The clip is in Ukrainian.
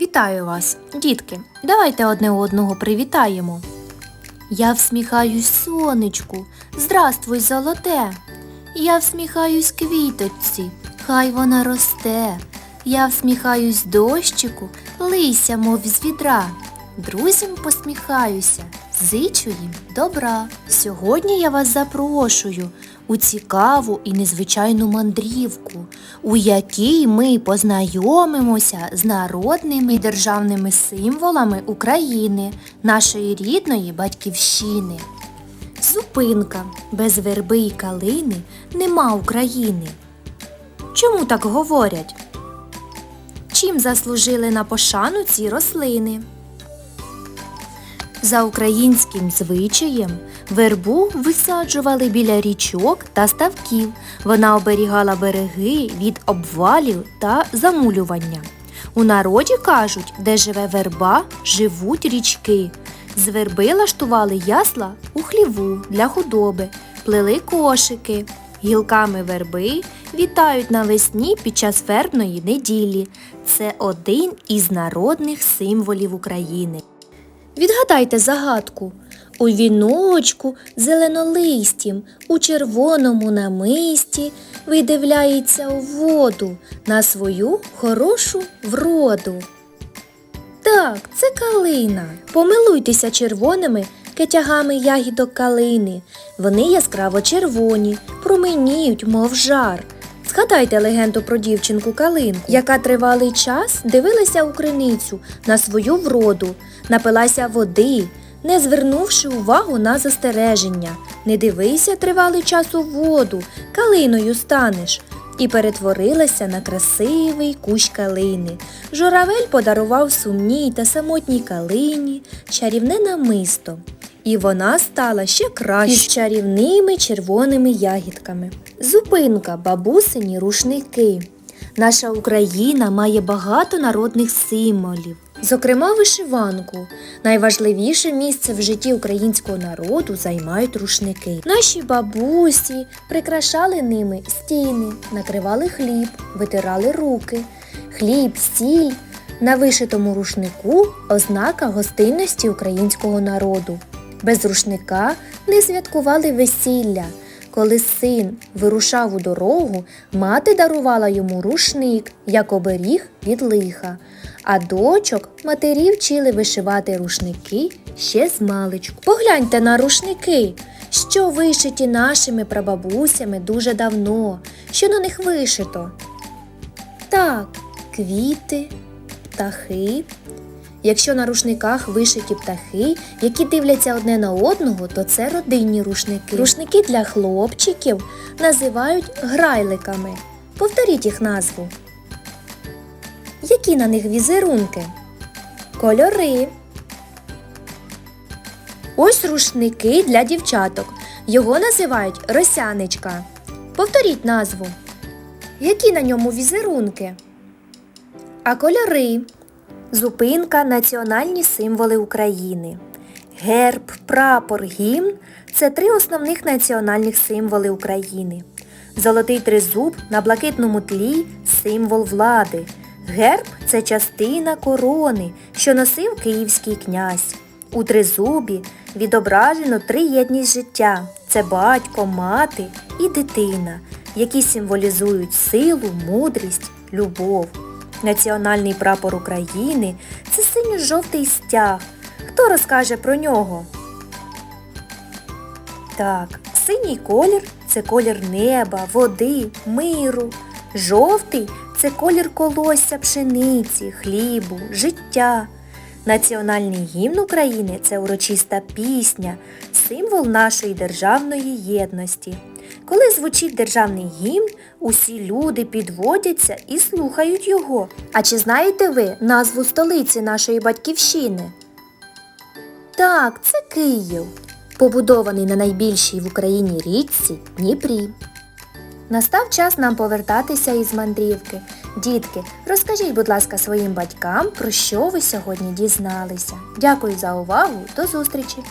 Вітаю вас, дітки. Давайте одне одного привітаємо. Я всміхаюсь сонечку, здравствуй, золоте. Я всміхаюсь квіточці, хай вона росте. Я всміхаюсь дощику, лися, мов з відра. Друзям посміхаюся, зичу їм добра. Сьогодні я вас запрошую у цікаву і незвичайну мандрівку, у якій ми познайомимося з народними і державними символами України, нашої рідної батьківщини. Зупинка без верби і калини нема України. Чому так говорять? Чим заслужили на пошану ці рослини? За українським звичаєм вербу висаджували біля річок та ставків. Вона оберігала береги від обвалів та замулювання. У народі кажуть, де живе верба, живуть річки. З верби лаштували ясла у хліву для худоби, плели кошики. Гілками верби вітають навесні під час вербної неділі. Це один із народних символів України. Відгадайте загадку. У віночку зеленолистім, у червоному намисті видивляється у воду на свою хорошу вроду. Так, це калина. Помилуйтеся червоними кетягами ягідок калини. Вони яскраво червоні, променіють, мов жар. Згадайте легенду про дівчинку Калинку, яка тривалий час дивилася у криницю на свою вроду, напилася води, не звернувши увагу на застереження. Не дивися тривалий час у воду, калиною станеш. І перетворилася на красивий кущ калини. Журавель подарував сумній та самотній калині чарівне намисто. І вона стала ще краще із чарівними червоними ягідками. Зупинка, бабусині рушники. Наша Україна має багато народних символів, зокрема вишиванку. Найважливіше місце в житті українського народу займають рушники. Наші бабусі прикрашали ними стіни, накривали хліб, витирали руки. Хліб, сіль на вишитому рушнику ознака гостинності українського народу. Без рушника не святкували весілля. Коли син вирушав у дорогу, мати дарувала йому рушник, як оберіг від лиха. А дочок матері вчили вишивати рушники ще з маличку. Погляньте на рушники, що вишиті нашими прабабусями дуже давно, що на них вишито. Так, квіти, птахи. Якщо на рушниках вишиті птахи, які дивляться одне на одного, то це родинні рушники. Рушники для хлопчиків називають грайликами. Повторіть їх назву. Які на них візерунки? Кольори. Ось рушники для дівчаток. Його називають росяничка. Повторіть назву. Які на ньому візерунки? А кольори. Зупинка національні символи України. Герб, прапор, гімн це три основних національних символи України. Золотий тризуб на блакитному тлі символ влади. Герб це частина корони, що носив київський князь. У тризубі відображено триєдність життя це батько, мати і дитина, які символізують силу, мудрість, любов. Національний прапор України це синьо-жовтий стяг. Хто розкаже про нього? Так, синій колір це колір неба, води, миру. Жовтий це колір колосся пшениці, хлібу, життя. Національний гімн України це урочиста пісня, символ нашої державної єдності. Коли звучить державний гімн, усі люди підводяться і слухають його. А чи знаєте ви назву столиці нашої батьківщини? Так, це Київ, побудований на найбільшій в Україні річці Дніпрі. Настав час нам повертатися із мандрівки. Дітки, розкажіть, будь ласка, своїм батькам, про що ви сьогодні дізналися. Дякую за увагу, до зустрічі!